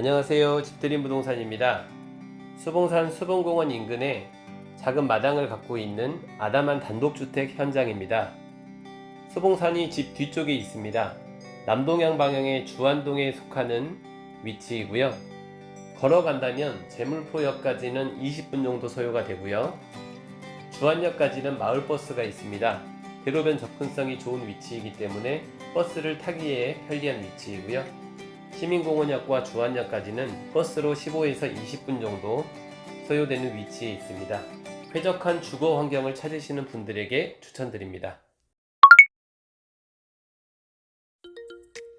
안녕하세요. 집들인 부동산입니다. 수봉산 수봉공원 인근에 작은 마당을 갖고 있는 아담한 단독주택 현장입니다. 수봉산이 집 뒤쪽에 있습니다. 남동향 방향의 주안동에 속하는 위치이고요. 걸어간다면 제물포역까지는 20분 정도 소요가 되고요. 주안역까지는 마을버스가 있습니다. 대로변 접근성이 좋은 위치이기 때문에 버스를 타기에 편리한 위치이고요. 시민공원역과 주안역까지는 버스로 15에서 20분 정도 소요되는 위치에 있습니다. 쾌적한 주거 환경을 찾으시는 분들에게 추천드립니다.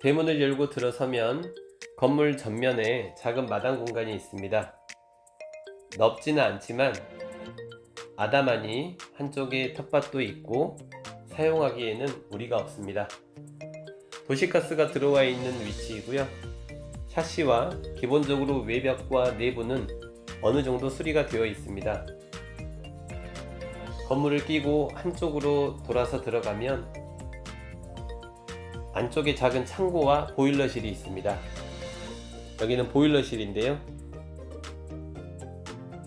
대문을 열고 들어서면 건물 전면에 작은 마당 공간이 있습니다. 넓지는 않지만 아담하니 한쪽에 텃밭도 있고 사용하기에는 무리가 없습니다. 도시가스가 들어와 있는 위치이고요. 샤시와 기본적으로 외벽과 내부는 어느 정도 수리가 되어 있습니다. 건물을 끼고 한쪽으로 돌아서 들어가면 안쪽에 작은 창고와 보일러실이 있습니다. 여기는 보일러실인데요.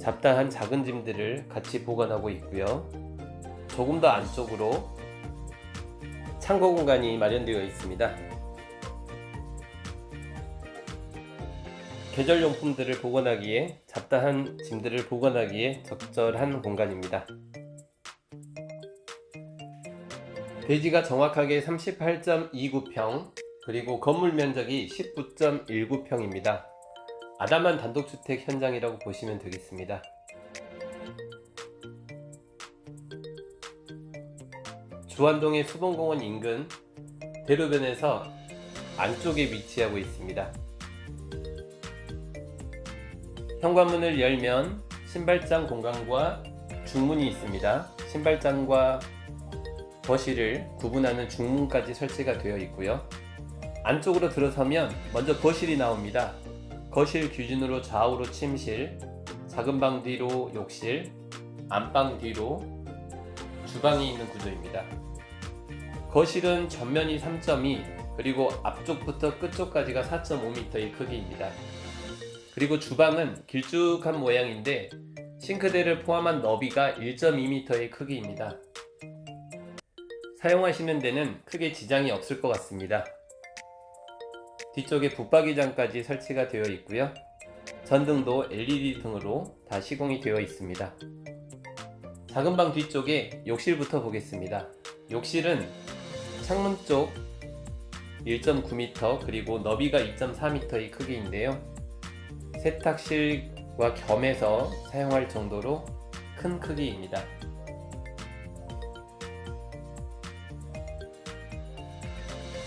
잡다한 작은 짐들을 같이 보관하고 있고요. 조금 더 안쪽으로 창고 공간이 마련되어 있습니다. 계절용품들을 보관하기에 잡다한 짐들을 보관하기에 적절한 공간입니다. 대지가 정확하게 38.29평 그리고 건물 면적이 19.19평입니다. 아담한 단독주택 현장이라고 보시면 되겠습니다. 주안동의 수봉공원 인근 대로변에서 안쪽에 위치하고 있습니다. 현관문을 열면 신발장 공간과 중문이 있습니다. 신발장과 거실을 구분하는 중문까지 설치가 되어 있고요. 안쪽으로 들어서면 먼저 거실이 나옵니다. 거실 기준으로 좌우로 침실, 작은 방 뒤로 욕실, 안방 뒤로 주방이 있는 구조입니다. 거실은 전면이 3.2 그리고 앞쪽부터 끝쪽까지가 4.5m의 크기입니다. 그리고 주방은 길쭉한 모양인데 싱크대를 포함한 너비가 1.2m의 크기입니다. 사용하시는 데는 크게 지장이 없을 것 같습니다. 뒤쪽에 붙박이장까지 설치가 되어 있고요. 전등도 LED 등으로 다 시공이 되어 있습니다. 작은 방 뒤쪽에 욕실부터 보겠습니다. 욕실은 창문 쪽 1.9m 그리고 너비가 2.4m의 크기인데요. 세탁실과 겸해서 사용할 정도로 큰 크기입니다.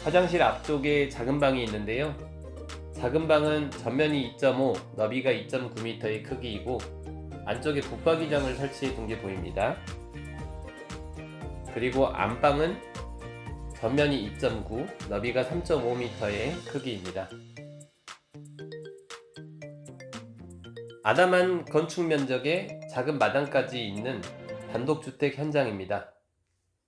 화장실 앞쪽에 작은 방이 있는데요. 작은 방은 전면이 2.5, 너비가 2.9m의 크기이고 안쪽에 붙박이장을 설치해 둔 게 보입니다. 그리고 안방은 전면이 2.9, 너비가 3.5m의 크기입니다. 아담한 건축 면적에 작은 마당까지 있는 단독주택 현장입니다.